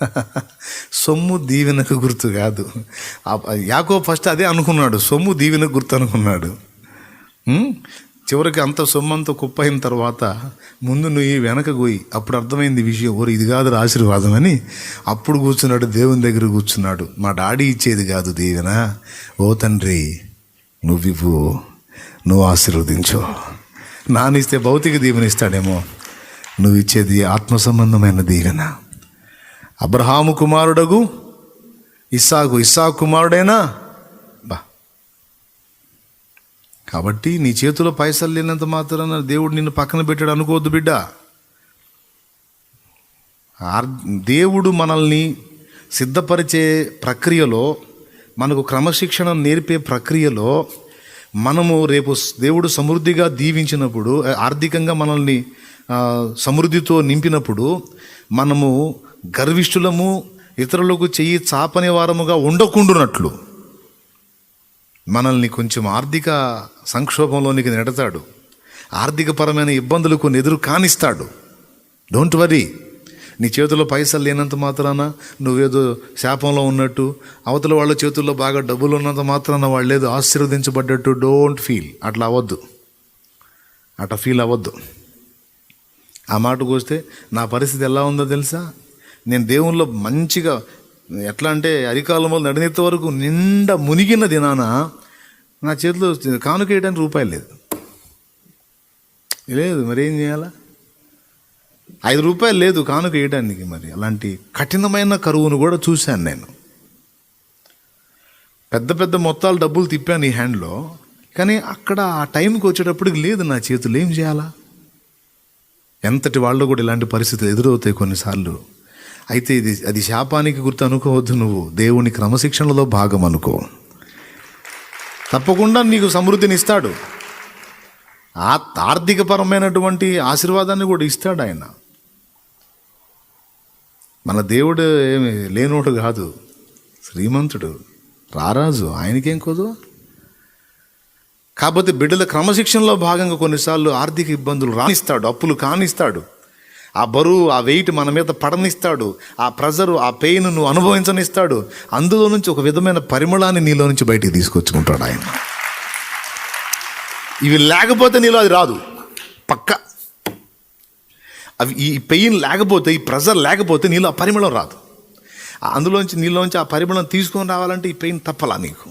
సొమ్ము దీవెనకు గుర్తు కాదు. యాకో ఫస్ట్ అదే అనుకున్నాడు సొమ్ము దీవెనకు గుర్తు అనుకున్నాడు. చివరికి అంత సొమ్ము అంత కుప్ప అయిన తర్వాత ముందు నువ్వు వెనక పోయి అప్పుడు అర్థమైంది విషయం. ఓరు ఇది కాదు ఆశీర్వాదం అని అప్పుడు కూర్చున్నాడు దేవుని దగ్గర కూర్చున్నాడు. మా డాడీ ఇచ్చేది కాదు దీవెన. ఓ తండ్రి నువ్వివ్వు నువ్వు ఆశీర్వదించు. నానిస్తే భౌతిక దీవెన ఇస్తాడేమో. నువ్వు ఇచ్చేది ఆత్మ సంబంధమైన దీవెన. అబ్రహాము కుమారుడగు ఇస్సాకు ఇస్సాకు కుమారుడేనా? బా. కాబట్టి నీ చేతిలో పైసలు లేనంత మాత్రాన దేవుడు నిన్ను పక్కన పెట్టాడు అనుకోవద్దు బిడ్డ. ఆర్- దేవుడు మనల్ని సిద్ధపరిచే ప్రక్రియలో మనకు క్రమశిక్షణ నేర్పే ప్రక్రియలో మనము రేపు దేవుడు సమృద్ధిగా దీవించినప్పుడు ఆర్థికంగా మనల్ని సమృద్ధితో నింపినప్పుడు మనము గర్విష్ఠులము ఇతరులకు చెయ్యి చాపని వారముగా ఉండకుండునట్లు. మనల్ని కొంచెం ఆర్థిక సంక్షోభంలోనికి నెడతాడు. ఆర్థికపరమైన ఇబ్బందులకు ఎదురు కానిస్తాడు. డోంట్ వరీ నీ చేతిలో పైసలు లేనంత మాత్రాన నువ్వేదో శాపంలో ఉన్నట్టు అవతల వాళ్ళ చేతుల్లో బాగా డబ్బులు ఉన్నంత మాత్రాన వాళ్ళు ఏదో ఆశీర్వదించబడ్డట్టు. డోంట్ ఫీల్ అట్లా అవ్వద్దు. అట్లా ఫీల్ అవ్వద్దు. ఆ మాటకు వస్తే నా పరిస్థితి ఎలా ఉందో తెలుసా? నేను దేవుళ్ళ మంచిగా ఎట్లా అంటే అరికాలంలో నడినంత వరకు నిండా మునిగిన దినాన నా చేతిలో కానుక వేయడానికి రూపాయలు లేదు. లేదు మరి ఏం చేయాలా? ఐదు రూపాయలు లేదు కానుక వేయడానికి మరి. అలాంటి కఠినమైన కరువును కూడా చూశాను నేను. పెద్ద పెద్ద మొత్తాలు డబ్బులు తిప్పాను ఈ హ్యాండ్లో కానీ అక్కడ ఆ టైంకి వచ్చేటప్పటికి లేదు నా చేతులు. ఏం చేయాలా? ఎంతటి వాళ్ళు కూడా ఇలాంటి పరిస్థితులు ఎదురవుతాయి కొన్నిసార్లు. అయితే ఇది అది శాపానికి గుర్తు అనుకోవద్దు నువ్వు. దేవుని క్రమశిక్షణలో భాగం అనుకో. తప్పకుండా నీకు సమృద్ధిని ఇస్తాడు. ఆ ఆర్థికపరమైనటువంటి ఆశీర్వాదాన్ని కూడా ఇస్తాడు ఆయన. మన దేవుడు ఏమి లేనోడు కాదు. శ్రీమంతుడు రారాజు ఆయనకేం కోదు? కాకపోతే బిడ్డల క్రమశిక్షణలో భాగంగా కొన్నిసార్లు ఆర్థిక ఇబ్బందులు రాణిస్తాడు అప్పులు కానిస్తాడు. ఆ బరువు ఆ వెయిట్ మన మీద పడనిస్తాడు. ఆ ప్రెజరు ఆ పెయిన్ నువ్వు అనుభవించనిస్తాడు. అందులో నుంచి ఒక విధమైన పరిమళాన్ని నీలో నుంచి బయటికి తీసుకొచ్చుకుంటాడు ఆయన. ఇవి లేకపోతే నీలో అది రాదు. పక్క. అవి ఈ పెయిన్ లేకపోతే ఈ ప్రెజర్ లేకపోతే నీలో ఆ పరిమళం రాదు. ఆ అందులోంచి నీలోంచి ఆ పరిమళం తీసుకొని రావాలంటే ఈ పెయిన్ తప్పలా నీకు.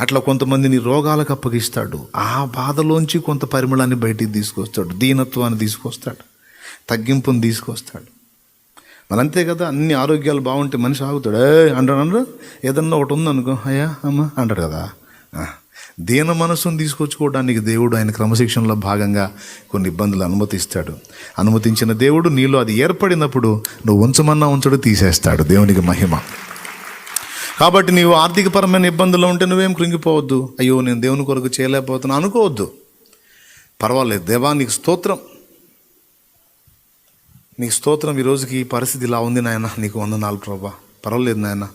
అట్లా కొంతమందిని రోగాలకు అప్పగిస్తాడు. ఆ బాధలోంచి కొంత పరిమళాన్ని బయటికి తీసుకొస్తాడు. దీనత్వాన్ని తీసుకొస్తాడు. తగ్గింపుని తీసుకొస్తాడు. మరి అంతే కదా అన్ని ఆరోగ్యాలు బాగుంటే మనిషి ఆగుతాడు. ఏ అంటాడు అంటారు ఏదన్నా ఒకటి ఉందనుకో అయ్యా అమ్మ అంటాడు కదా. దీన మనసును తీసుకొచ్చుకోవడానికి దేవుడు ఆయన క్రమశిక్షణలో భాగంగా కొన్ని ఇబ్బందులు అనుమతిస్తాడు. అనుమతించిన దేవుడు నీలో అది ఏర్పడినప్పుడు నువ్వు ఉంచమన్నా ఉంచడు తీసేస్తాడు. దేవునికి మహిమ. కాబట్టి నీవు ఆర్థికపరమైన ఇబ్బందులు ఉంటే నువ్వేం కృంగిపోవద్దు. అయ్యో నేను దేవుని కొరకు చేయలేకపోతున్నా అనుకోవద్దు. పర్వాలేదు దేవా నీకు స్తోత్రం. నీకు స్తోత్రం ఈ రోజుకి ఈ పరిస్థితి ఇలా ఉంది నాయన. నీకు వందనాలు ప్రభా. పర్వాలేదు నాయన.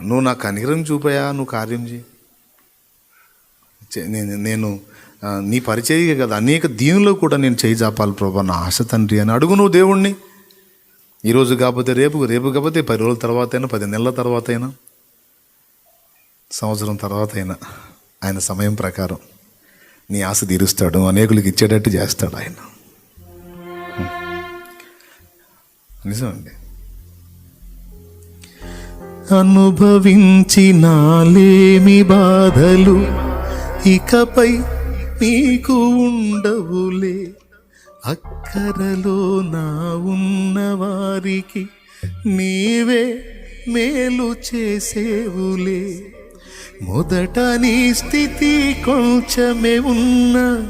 నువ్వు నాకు కనికరం చూపాయా నువ్వు కార్యం చేయి చే- నేను నేను నీ పరిచర్య కదా. అనేక దీనిలో కూడా నేను చేయి చాపాలి ప్రభా. నా ఆశ తండ్రి అని అడుగు నువ్వు దేవుణ్ణి. ఈరోజు కాకపోతే రేపు రేపు కాకపోతే పది రోజుల తర్వాత అయినా పది నెలల తర్వాత అయినా సంవత్సరం తర్వాత అయినా ఆయన సమయం ప్రకారం నీ ఆశ తీరుస్తాడు. అనేకులకు ఇచ్చేటట్టు చేస్తాడు ఆయన. నిజమండి. అనుభవించినాలేమి బాధలు? ఇకపై నీకు ఉండవులే. అక్కరలో నా ఉన్న వారికి నీవే మేలు చేసేవులే. మొదట నీ స్థితి కొంచెమే ఉన్న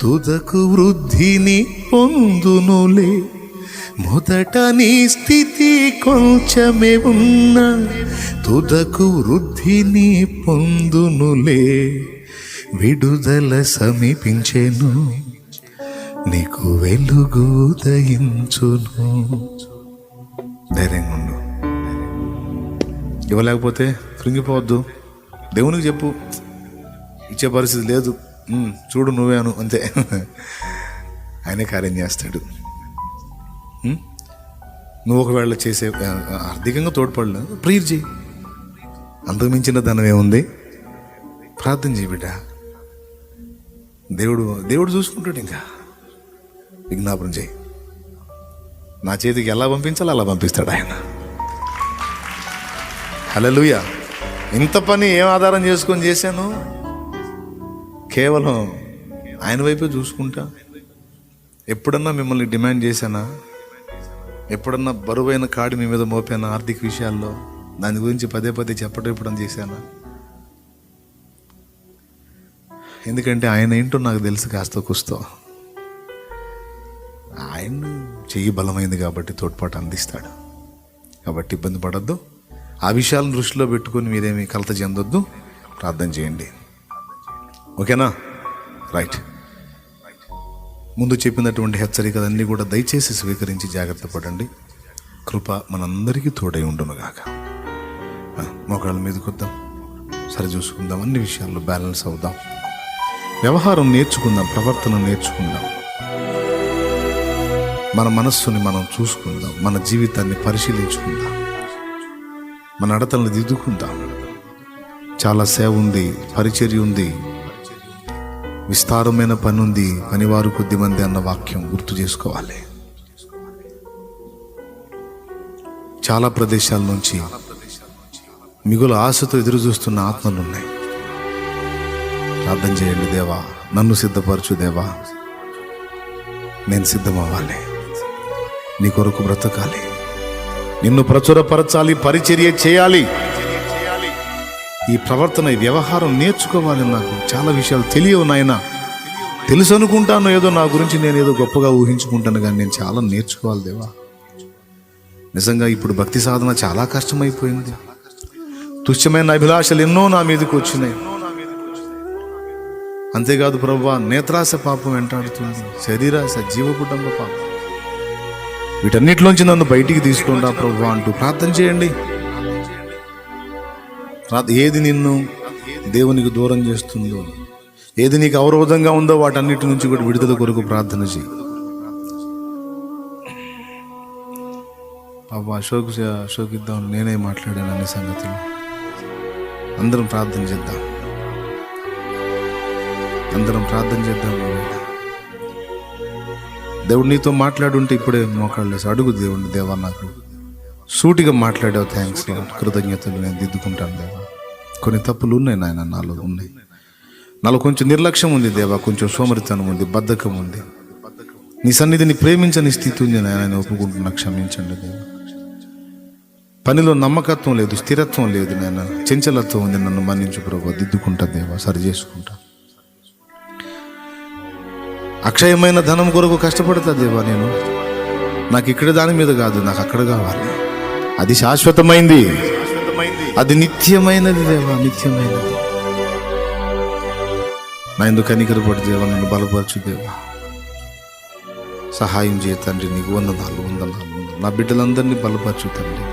తుదకు వృద్ధిని పొందునులే. మొదట నీ స్థితి కొంచెమే ఉన్న తుదకు వృద్ధిని పొందునులే. విడుదల సమీపించెను నీకు వెలుగు దయించును. ధైర్యంగా ఉండు. ఇవ్వలేకపోతే కృంగిపోవద్దు. దేవునికి చెప్పు. ఇచ్చే పరిస్థితి లేదు. చూడు నువ్వే అను అంతే. ఆయనే కార్యం చేస్తాడు. నువ్వు ఒకవేళ చేసే ఆర్థికంగా తోడ్పడలేదు ప్రియర్ చేయి అందుకు మించిన ధనం ఏముంది? ప్రార్థన చేయి బిడ్డ. దేవుడు దేవుడు చూసుకుంటాడు ఇంకా. విజ్ఞాపనం చేయి నా చేతికి ఎలా పంపించాలో అలా పంపిస్తాడు ఆయన. హలోయ ఇంత పని ఏం ఆధారం చేసుకొని చేశాను? కేవలం ఆయన వైపే చూసుకుంటా. ఎప్పుడన్నా మిమ్మల్ని డిమాండ్ చేశానా? ఎప్పుడన్నా బరువైన కాడి మీ మీద మోపాను ఆర్థిక విషయాల్లో? దాని గురించి పదే పదే చెప్పడం ఎప్పుడన్నా చేశాను? ఎందుకంటే ఆయన ఏంటో నాకు తెలుసు కాస్త కుస్తో. ఆయన చెయ్యి బలమైంది కాబట్టి తోడ్పాటు అందిస్తాడు. కాబట్టి ఇబ్బంది పడద్దు. ఆ విషయాలను దృష్టిలో పెట్టుకొని మీరేమి కలత చెందొద్దు. ప్రార్థన చేయండి. ఓకేనా? రైట్. ముందు చెప్పినటువంటి హెచ్చరికలన్నీ కూడా దయచేసి స్వీకరించి జాగ్రత్త పడండి. కృప మనందరికీ తోడై ఉండునుగాక మోకాళ్ళ మీదకి వద్దాం సరి చూసుకుందాం. అన్ని విషయాల్లో బ్యాలెన్స్ అవుదాం. వ్యవహారం నేర్చుకుందాం. ప్రవర్తన నేర్చుకుందాం. మన మనస్సుని మనం చూసుకుందాం. మన జీవితాన్ని పరిశీలించుకుందాం. మన అడతలను దిద్దుకుందాం. చాలా సేవ ఉంది పరిచర్య ఉంది. విస్తారమైన పని ఉంది పనివారు కొద్దిమంది అన్న వాక్యం గుర్తు చేసుకోవాలి. చాలా ప్రదేశాల నుంచి మిగులు ఆశతో ఎదురు చూస్తున్న ఆత్మలు ఉన్నాయి ప్రార్థన చేయండి దేవా. నన్ను సిద్ధపరచు దేవా. నేను సిద్ధమవ్వాలి. నీ కొరకు బ్రతకాలి. నిన్ను ప్రచురపరచాలి పరిచర్య చేయాలి. ఈ ప్రవర్తన ఈ వ్యవహారం నేర్చుకోవాలి నాకు చాలా విషయాలు తెలియవు నాయన. తెలుసు అనుకుంటాను ఏదో నా గురించి నేను ఏదో గొప్పగా ఊహించుకుంటాను కానీ నేను చాలా నేర్చుకోవాలి దేవా. నిజంగా ఇప్పుడు భక్తి సాధన చాలా కష్టమైపోయింది. తుచ్చమైన అభిలాషలు ఎన్నో నా మీదకి వచ్చినాయి. అంతేకాదు ప్రభా నేత్రాశ పాపం వెంటాడుతుంది శరీరాశ జీవ కుటుంబ పాపం. వీటన్నిటిలోంచి నన్ను బయటికి తీసుకుంటా ప్రభా అంటూ ప్రార్థన చేయండి. ఏది నిన్ను దేవునికి దూరం చేస్తుందో ఏది నీకు అవరోధంగా ఉందో వాటన్నిటి నుంచి కూడా విడుదల కొరకు ప్రార్థన చేయి. పాప అశోక్ అశోక్ ఇద్దాం. నేనే మాట్లాడాను అనే సంగతులు. అందరం ప్రార్థన చేద్దాం. అందరం ప్రార్థన చేద్దాం. దేవుడు నీతో మాట్లాడుంటే ఇప్పుడే మోకాళ్ళేసి అడుగు దేవుడిని దేవా నాకు. సూటిగా మాట్లాడావు థ్యాంక్స్ కృతజ్ఞతలు నేను దిద్దుకుంటాను దేవా. కొన్ని తప్పులు ఉన్నాయి నాయన నాలో ఉన్నాయి. నాలో కొంచెం నిర్లక్ష్యం ఉంది దేవా కొంచెం సోమరితనం ఉంది బద్ధకం ఉంది. నీ సన్నిధిని ప్రేమించని స్థితి ఉంది నాయన నేను ఒప్పుకుంటున్నా క్షమించండి దేవా. పనిలో నమ్మకత్వం లేదు స్థిరత్వం లేదు నేను చెంచలత్వం ఉంది నన్ను మన్నించు ప్రభు దిద్దుకుంటా దేవా సరి చేసుకుంటా. అక్షయమైన ధనం కొరకు కష్టపడతా దేవా నేను. నాకు ఇక్కడ దాని మీద కాదు నాకు అక్కడ కావాలి. అది శాశ్వతమైంది. అది నిత్యమైనది దేవా నిత్యమైనది. నా ఎందుకు కనికరపడి దేవా నన్ను బలపరచు దేవా. సహాయం చేయ తండ్రి నీకు వందనాలు వందనాలు. నా బిడ్డలందరినీ బలపరచు తండ్రి.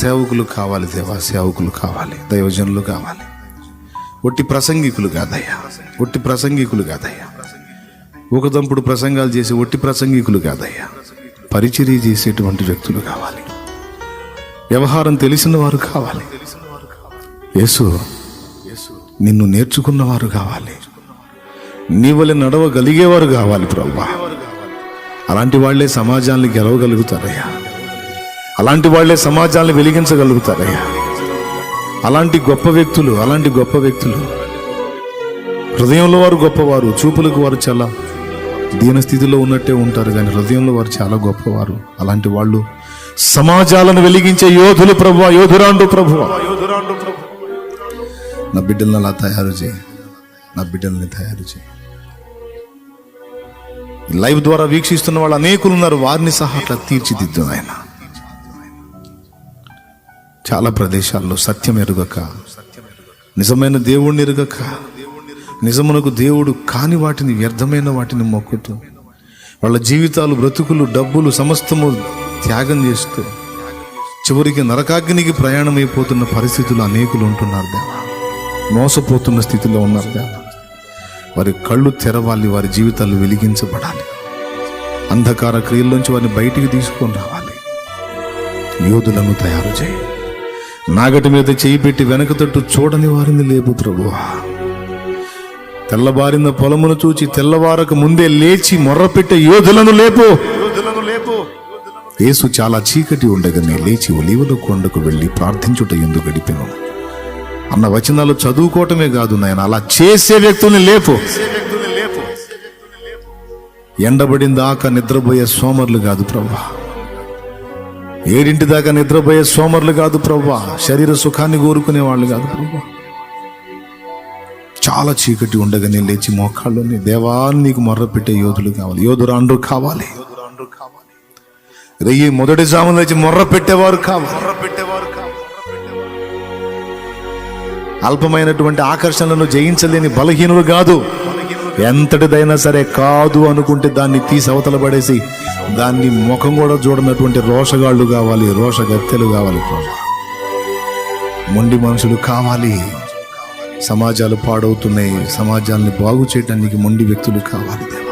సేవకులు కావాలి దేవా సేవకులు కావాలి దైవజనులు కావాలి. ఒట్టి ప్రసంగికులు కాదయ్యా ఒట్టి ప్రసంగికులు కాదయ్యా. ఒక దంపుడు ప్రసంగాలు చేసి ఒట్టి ప్రసంగికులు కాదయ్యా. పరిచర్య చేసేటువంటి వ్యక్తులు కావాలి. వ్యవహారం తెలిసిన వారు కావాలి. యేసు నిన్ను నేర్చుకున్నవారు కావాలి. నీ వల్ల నడవగలిగేవారు కావాలి ప్రభా. అలాంటి వాళ్ళే సమాజాన్ని గెలవగలుగుతారయ్యా. అలాంటి వాళ్ళే సమాజాన్ని వెలిగించగలుగుతారయ్యా. అలాంటి గొప్ప వ్యక్తులు అలాంటి గొప్ప వ్యక్తులు. హృదయంలో వారు గొప్పవారు చూపులకు వారు చాలా దీన స్థితిలో ఉన్నట్టే ఉంటారు కానీ హృదయంలో వారు చాలా గొప్పవారు. అలాంటి వాళ్ళు సమాజాలను వెలిగించే యోధులు ప్రభు యోధురాండు ప్రభు నా బిడ్డలను అలా తయారు చేయి. నా బిడ్డల్ని తయారు చేయి. లైవ్ ద్వారా వీక్షిస్తున్న వాళ్ళు అనేకులు ఉన్నారు. వారిని సహా అట్లా తీర్చిదిద్దు ఆయన చాలా ప్రదేశాల్లో సత్యం ఎరుగక నిజమైన దేవుణ్ణి ఎరుగక నిజమునకు దేవుడు కాని వాటిని వ్యర్థమైన వాటిని మొక్కుతూ వాళ్ళ జీవితాలు బ్రతుకులు డబ్బులు సమస్తము త్యాగం చేస్తూ చివరికి నరకాగ్నికి ప్రయాణమైపోతున్న పరిస్థితులు అనేకులు ఉంటున్నారు దేవా. మోసపోతున్న స్థితిలో ఉన్నారు దేవా. వారి కళ్ళు తెరవాలి వారి జీవితాలు వెలిగించబడాలి. అంధకార క్రియల్లోంచి వారిని బయటికి తీసుకొని రావాలి. యోధులను తయారు చేయి. నాగటి మీద చేయి పెట్టి వెనక తట్టు చూడని వారిని లేపు ప్రభువా. తెల్లబారిన పొలమును చూచి తెల్లవారకు ముందే లేచి మొర్రపెట్టే యోధులను యోధులను లేపు. యేసు చాలా చీకటి ఉండగానే లేచి ఒలీవల కొండకు వెళ్ళి ప్రార్థించుట ఎందుకు గడిపెను. అన్న వచనాలు చదువుకోవటమే కాదు నాయన అలా చేసే వ్యక్తుల్ని లేపు. ఎండబడిన దాకా నిద్రపోయే సోమర్లు కాదు ప్రభా ఏడింటి దాకా నిద్రపోయే సోమర్లు కాదు ప్రభా శరీర సుఖాన్ని కోరుకునే వాళ్ళు కాదు ప్రభా చాలా చీకటి ఉండగానే లేచి మోకాళ్ళని దేవాన్ని నీకు మొర్ర పెట్టే యోధులు కావాలి యోధురాండ్రు కావాలి. రెయ్యి మొదటి జామున లేచి మొర్ర పెట్టేవారు కావాలి అల్పమైనటువంటి ఆకర్షణలను జయించలేని బలహీనులు కాదు. ఎంతటిదైనా సరే కాదు అనుకుంటే దాన్ని తీసి అవతల పడేసి దాన్ని ముఖం కూడా చూడనటువంటి రోషగాళ్ళు కావాలి రోషగత్తెలు కావాలి మొండి మనుషులు కావాలి. సమాజాలు పాడవుతున్నాయి. సమాజాన్ని బాగు చేయడానికి మొండి వ్యక్తులు కావాలి. దేవా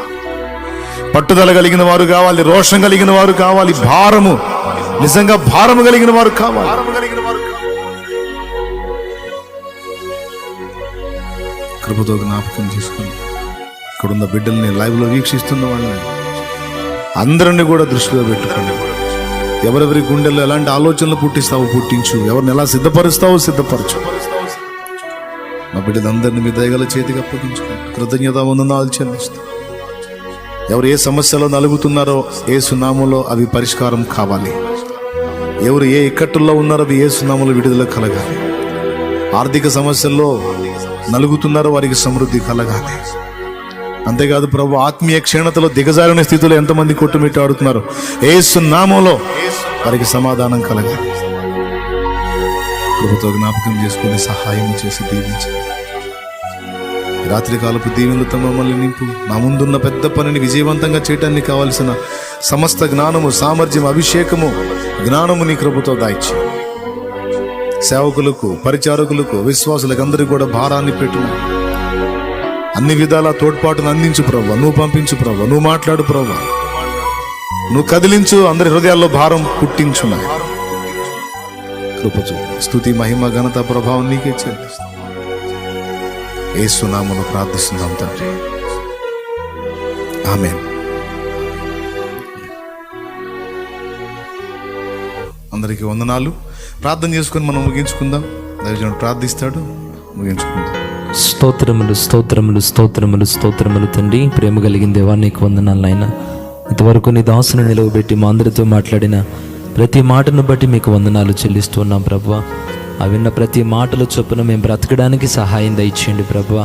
పట్టుదల కలిగిన వారు కావాలి రోషం కలిగిన వారు కావాలి భారము నిజంగా భారము కలిగిన వారు కావాలి. కృపతో జ్ఞాపకం చేసుకుని ఇక్కడున్న బిడ్డల్ని లైవ్లో వీక్షిస్తున్న వాళ్ళని అందరిని కూడా దృష్టిలో పెట్టుకోండి. ఎవరెవరి గుండెల్లో ఎలాంటి ఆలోచనలు పుట్టిస్తావో పుట్టించు. ఎవరిని ఎలా సిద్ధపరుస్తావో సిద్ధపరచు. మా బిడ్డలందరినీ మీ దయగల చేతికి అప్పగించుకోండి. కృతజ్ఞత వందనాలు చెల్లిస్తాం ఎవరు ఏ సమస్యలో నలుగుతున్నారో ఏ సునామంలో అవి పరిష్కారం కావాలి. ఎవరు ఏ ఇక్కట్టుల్లో ఉన్నారో అవి ఏ సునామంలో విడుదల కలగాలి. ఆర్థిక సమస్యల్లో నలుగుతున్నారో వారికి సమృద్ధి కలగాలి. అంతేకాదు ప్రభు ఆత్మీయ క్షీణతలో దిగజారిన స్థితిలో ఎంతమంది కొట్టుమిట్టాడుతున్నారు ఏసు నామంలో వారికి సమాధానం కలగాలి. కృపతో జ్ఞాపకం చేసుకుని సహాయం చేసి దీవించాలి రాత్రి కాలపు దీవెనలతో మమ్మల్ని నింపు. నా ముందున్న పెద్ద పనిని విజయవంతంగా చేయడానికి కావలసిన సమస్త జ్ఞానము సామర్థ్యం అభిషేకము జ్ఞానము నీ కృపతో దాయిచ్చు. సేవకులకు పరిచారకులకు విశ్వాసులకు అందరికీ కూడా భారాన్ని పెట్టు అన్ని విధాల తోడ్పాటును అందించు ప్రవ్వ. నువ్వు పంపించు ప్రవ్వ. నువ్వు మాట్లాడు ప్రవ్వ. నువ్వు కదిలించు. అందరి హృదయాల్లో భారం పుట్టించున్నాయి కృపచు. స్థుతి మహిమ ఘనత ప్రభావం నీకే చెల్లిస్తాం. ఏసునామను సునామను ప్రార్థిస్తున్నాం తండ్రి. ఆమె అందరికీ వందనాలు. ప్రార్థన చేసుకొని మనం ముగించుకుందాం. దైవజనుడు ప్రార్థిస్తాడు ముగించుకుందాం. స్తోత్రములు స్తోత్రములు స్తోత్రములు స్తోత్రములు తండ్రి. ప్రేమ కలిగిన దేవా నీకు వందనాలు నాయన ఇంతవరకు నీ దాసును నిలవబెట్టి మా అందరితో మాట్లాడిన ప్రతి మాటను బట్టి మీకు వందనాలు చెల్లిస్తున్నాం ప్రభా ఆ విన్న ప్రతి మాటల చొప్పున మేము బ్రతకడానికి సహాయం దయచేయండి ప్రభు.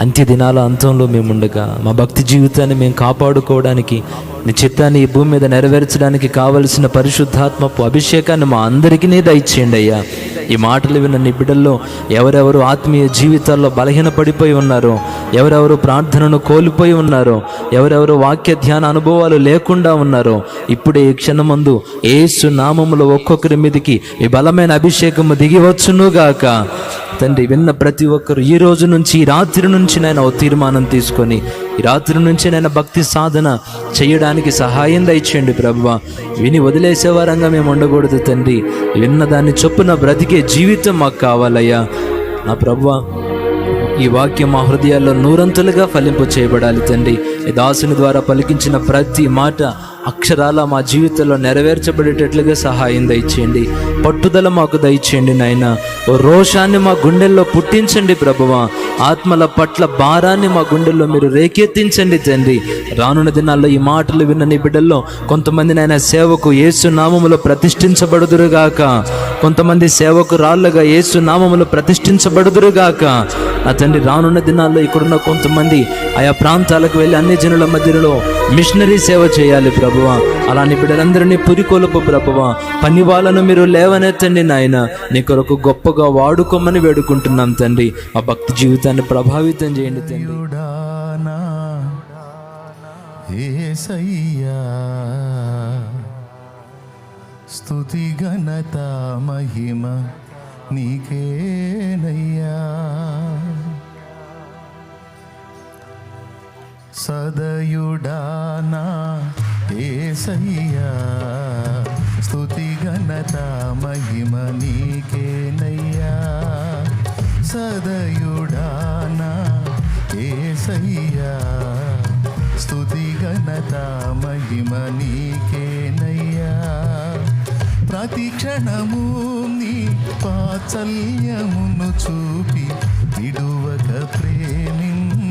అంత్య దినాల అంతంలో మేము ఉండగా మా భక్తి జీవితాన్ని మేము కాపాడుకోవడానికి నీ చిత్తాన్ని ఈ భూమి మీద నెరవేర్చడానికి కావలసిన పరిశుద్ధాత్మపు అభిషేకాన్ని మా అందరికీ దయచేయండి అయ్యా. ఈ మాటలు విన్న నీ బిడ్డల్లో ఎవరెవరు ఆత్మీయ జీవితాల్లో బలహీన పడిపోయి ఉన్నారో? ఎవరెవరు ప్రార్థనను కోల్పోయి ఉన్నారో? ఎవరెవరు వాక్య ధ్యాన అనుభవాలు లేకుండా ఉన్నారో? ఇప్పుడే ఈ క్షణమందు ఏసు నామములో ఒక్కొక్కరి మీదకి ఈ బలమైన అభిషేకము దిగివచ్చును గాక తండ్రి విన్న ప్రతి ఒక్కరు ఈ రోజు నుంచి ఈ రాత్రి నుంచి నేను ఓ తీర్మానం తీసుకొని ఈ రాత్రి నుంచి నేను భక్తి సాధన చేయడానికి సహాయం దయచేయండి ప్రభువ. విని వదిలేసే వారంగా మేము ఉండకూడదు తండ్రి. విన్న దాన్ని చొప్పున బ్రతికే జీవితం మాకు కావాలయ్యా. నా ప్రభువ ఈ వాక్యం మా హృదయాల్లో నూరంతులుగా ఫలింపు చేయబడాలి తండ్రి దాసుని ద్వారా పలికించిన ప్రతి మాట అక్షరాల మా జీవితంలో నెరవేర్చబడేటట్లుగా సహాయం దయచేయండి. పట్టుదల మాకు దయచేయండి నాయన. ఓ రోషాన్ని మా గుండెల్లో పుట్టించండి ప్రభువ. ఆత్మల పట్ల భారాన్ని మా గుండెల్లో మీరు రేకెత్తించండి తండ్రి. రానున్న దినాల్లో ఈ మాటలు విన్న నీ బిడ్డల్లో కొంతమంది నాయన సేవకు యేసు నామములో ప్రతిష్ఠించబడుదురుగాక. కొంతమంది సేవకు రాళ్ళుగా యేసు నామములు ప్రతిష్ఠించబడుదురుగాక. నా తండ్రి రానున్న దినాల్లో ఇక్కడున్న కొంతమంది ఆయా ప్రాంతాలకు వెళ్ళి అన్ని జనుల మధ్యలో మిషనరీ సేవ చేయాలి ప్రభువ. అలాంటి బిడ్డలందరినీ పురికొలుపు ప్రభువ. పని వాళ్ళను మీరు లేవనెత్తండి నాయన. నీ కొరకు గొప్పగా వాడుకోమని వేడుకుంటున్నాం తండ్రి. ఆ భక్తి జీవితాన్ని ప్రభావితం చేయండి తండ్రి. యుడానా స్తుతి ఘనత మహిమ నీకేనయ్యా. సదయుడానా ఏసయ్యా స్థుతి ఘనత మహిమ నీకేనయ్యా. సదయుడానా ఏసయ్యా. స్థుతి ఘనత మహిమ నీకేనయ్యా. ప్రతి క్షణము నీ పాచల్యమును చూపి విడువక ప్రేమించితివే.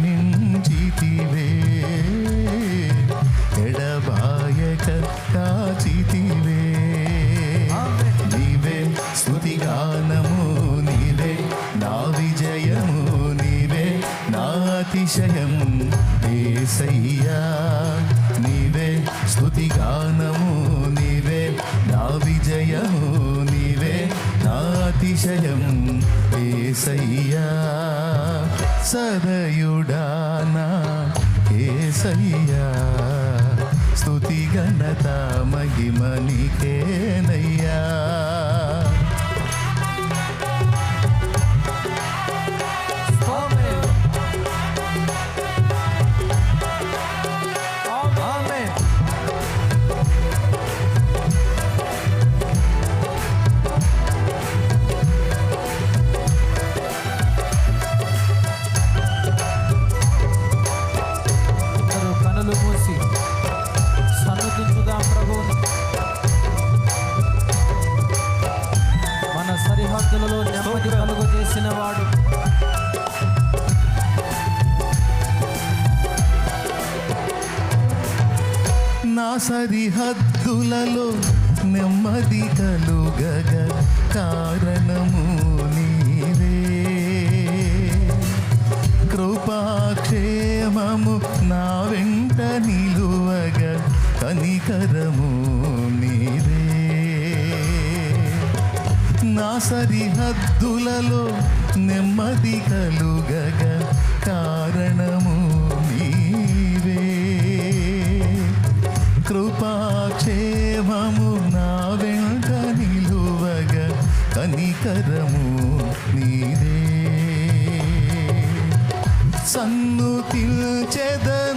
సదయుడానా ఏసయ్యా? స్తుతి ఘనత మహిమనికేనయ్యా సరిహద్దులలో నెమ్మది కలుగగ కారణము నీవే. కృపాక్షేమము నా వెంట నిలువగ కనికరము నీవే. నా సరిహద్దులలో నెమ్మది కలుగగ కృపాక్షేమము నా వెంట నిలువగ కనికరము నీదే. సన్ను తిల్చెదను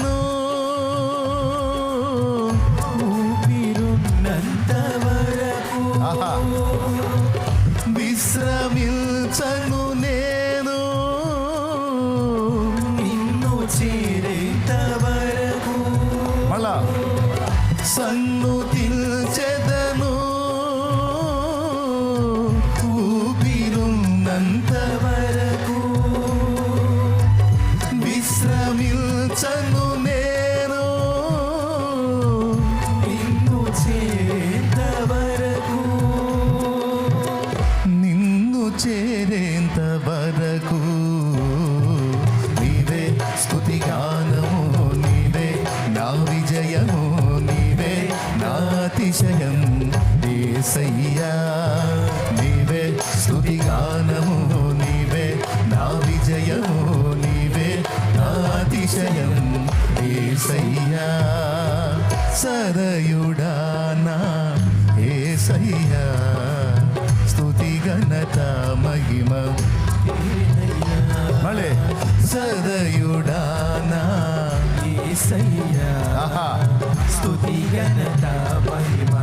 స్తుతి ఘనత మహిమ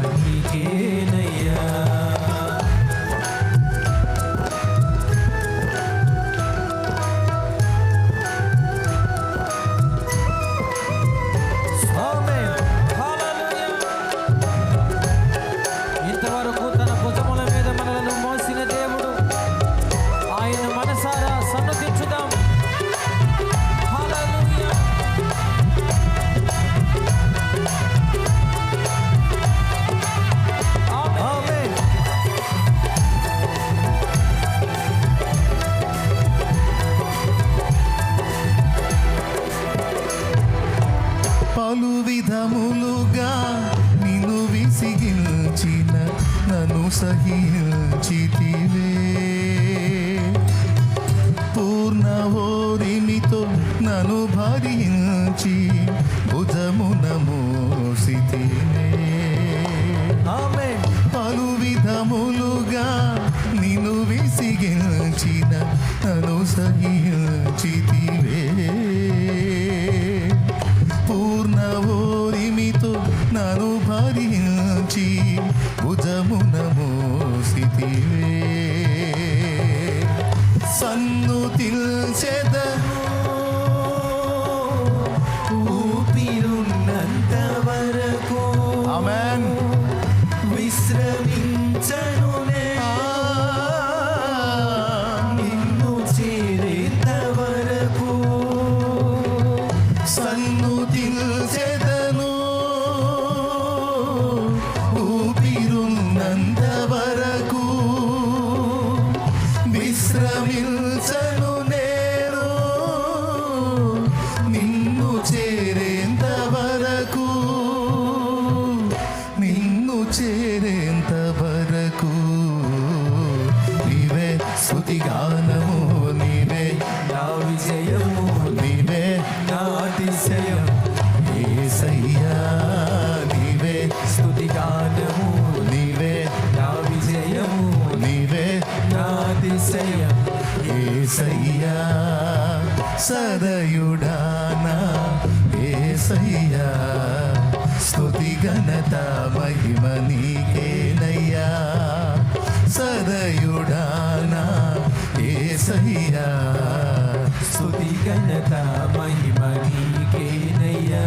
ఘనత మహిమ నీకేనయ్యా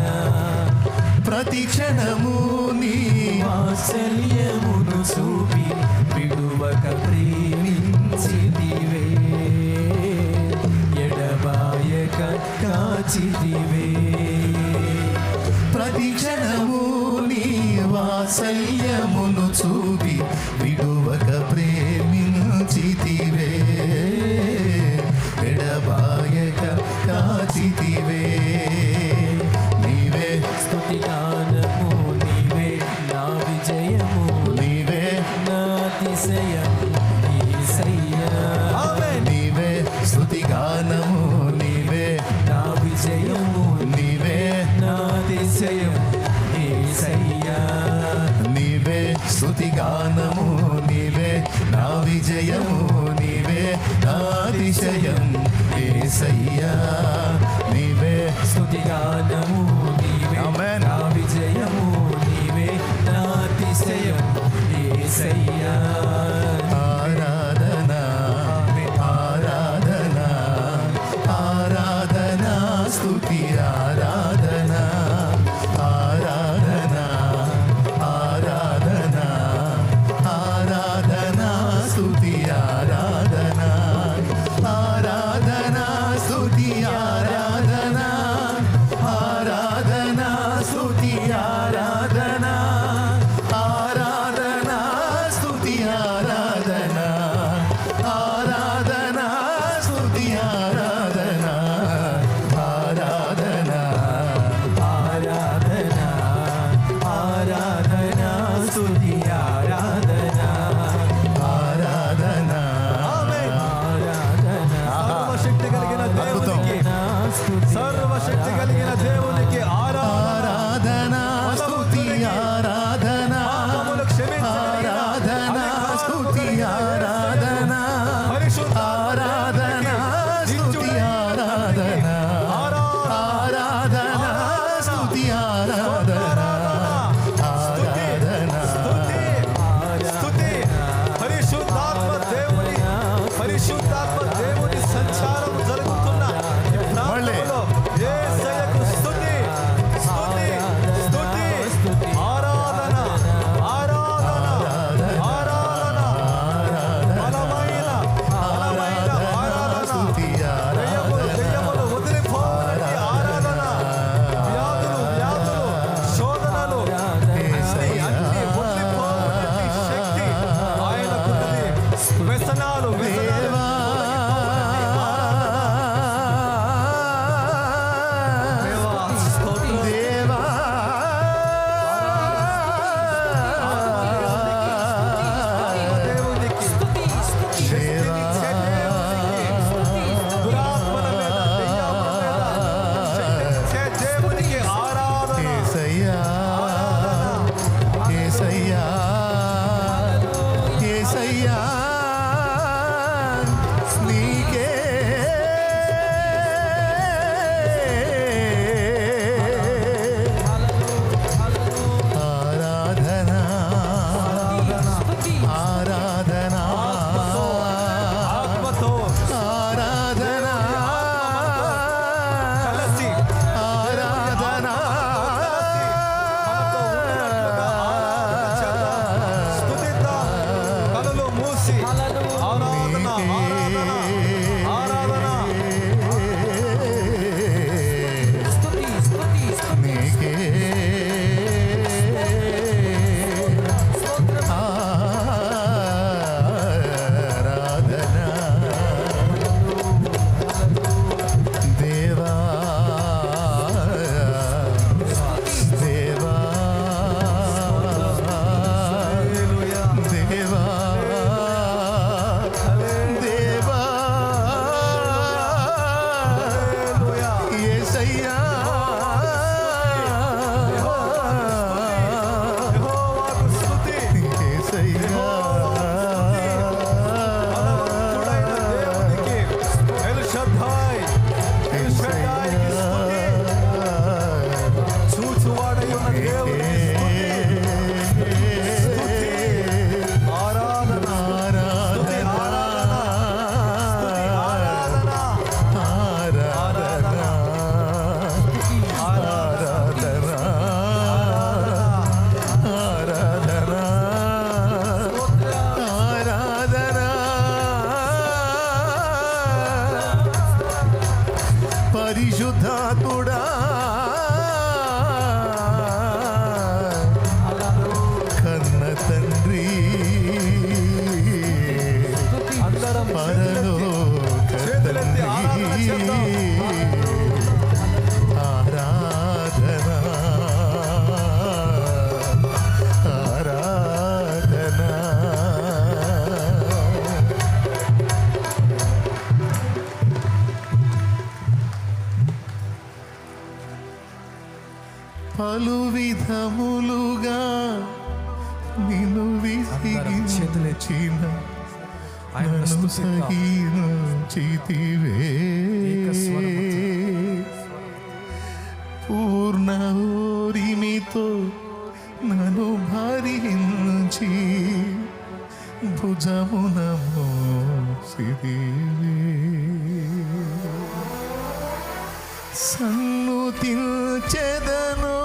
ప్రతి క్షణము నీ వాత్సల్య నాది గానము నీవే నా విజయము నీవే నాదిశయం ఏ సయ్యా నీవే స్థుతి గానము సన్నుతిల్చెదను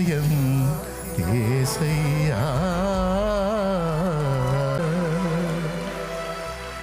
you.